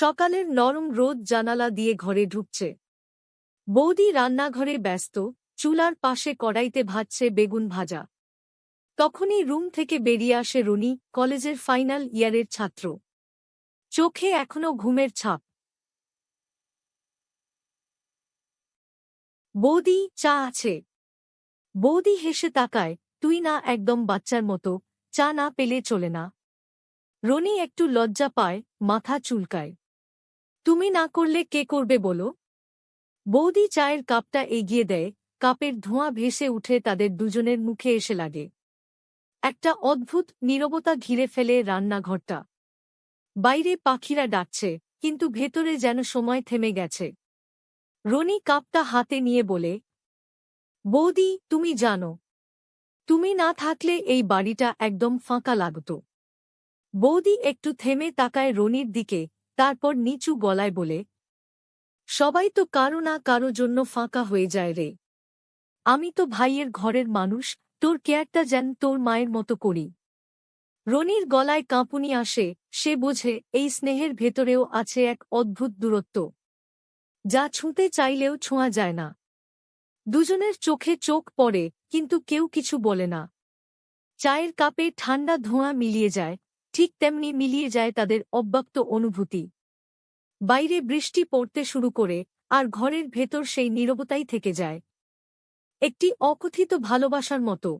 সকালের নরম রোদ জানালা দিয়ে ঘরে ঢুকছে। বৌদি রান্নাঘরে ব্যস্ত, চুলার পাশে কড়াইতে ভাজছে বেগুন ভাজা। তখনই রুম থেকে বেরিয়ে আসে রুনি, কলেজের ফাইনাল ইয়ারের ছাত্র। চোখে এখনও ঘুমের ছাপ। বৌদি, চা আছে। বৌদি হেসে তাকায়, তুই না একদম বাচ্চার মতো, চা না পেলে চলে না। রনি একটু লজ্জা পায়, মাথা চুলকায়। তুমি না করলে কে করবে বলো? বৌদি চায়ের কাপটা এগিয়ে দেয়, কাপের ধোঁয়া ভেসে উঠে তাদের দুজনের মুখে এসে লাগে। একটা অদ্ভুত নীরবতা ঘিরে ফেলে রান্নাঘরটা। বাইরে পাখিরা ডাকছে, কিন্তু ভেতরে যেন সময় থেমে গেছে। রনি কাপটা হাতে নিয়ে বলে, বৌদি, তুমি জানো, তুমি না থাকলে এই বাড়িটা একদম ফাঁকা লাগত। বৌদি একটু থেমে তাকায় রনির দিকে তারপর নিচু গলায় বলে, সবাই তো কারও না কারও জন্য ফাঁকা হয়ে যায় রে। আমি তো ভাইয়ের ঘরের মানুষ, তোর কেয়ারটা যেন তোর মায়ের মতো করি রনির গলায় কাঁপুনি আসে, সে বোঝে এই স্নেহের ভেতরেও আছে এক অদ্ভুত দূরত্ব। যা ছুঁতে চাইলেও ছোঁয়া যায় না। দুজনের চোখে চোখ পড়ে, কিন্তু কেউ কিছু বলে না। চায়ের কাপে ঠান্ডা ধোঁয়া মিলিয়ে যায় ঠিক তেমনি মিলিয়ে যায় তাদের অব্যক্ত অনুভূতি। বাইরে বৃষ্টি পড়তে শুরু করে, আর ঘরের ভেতর সেই নীরবতাই থেকে যায়। একটি অকথিত ভালোবাসার মতো।